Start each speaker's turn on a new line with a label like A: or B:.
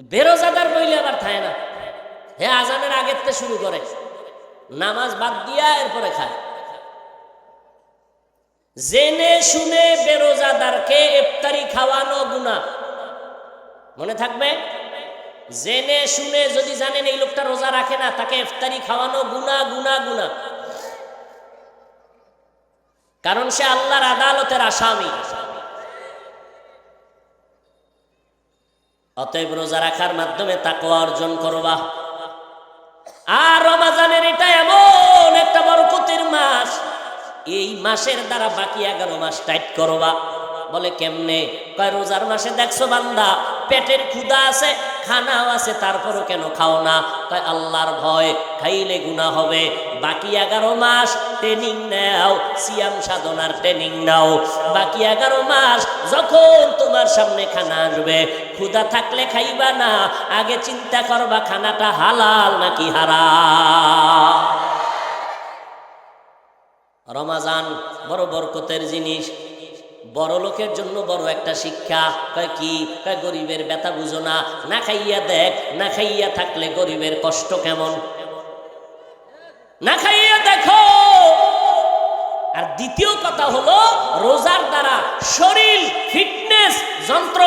A: বেরোজাদার বইলে আবার থায় না। হে আজানের আগের শুরু করে। নামাজ বাদ দিয়া এরপরে খায়। জেনে শুনে বেরোজাদারকে ইফতারি খাওয়ানো গুণা মনে থাকবে? জেনে শুনে যদি জানেন এই লোকটা রোজা রাখে না, তাকে ইফতারি খাওয়ানো গুণা গুণা গুণা কারণ সে আল্লাহর আদালতের আসামি। অতএব রোজা রাখার মাধ্যমে তাকে অর্জন করবা। আর রমাজানের এটা এমন একটা বরকতের মাস, এই মাসের দ্বারা বাকি এগারো মাস টাইট করবা। বলে কেমনে? কয়, রোজার মাসে দেখছ বান্দা পেটের ক্ষুদা আছে, খানাও আছে, তারপরও কেন খাও না? তাই আল্লাহর ভয়, খাইলে গুণা হবে। বাকি এগারো মাস ট্রেনিং নাও, সিয়াম সাধনার ট্রেনিং নাও। বাকি এগারো মাস যখন তোমার সামনে খানা আসবে ক্ষুদা থাকলে খাইবা না, আগে চিন্তা করবা খানাটা হালাল নাকি হারা রমাজান বড় বরকতের জিনিস। বড় লোকের জন্য বড় একটা শিক্ষা। কি? গরিবের ব্যথা বুঝো না। না খাইয়া দেখ, না খাইয়া থাকলে গরিবের কষ্ট কেমন? না খাইয়া দেখো। আর দ্বিতীয় কথা হলো, রোজার দ্বারা শরীর, ফিটনেস যন্ত্র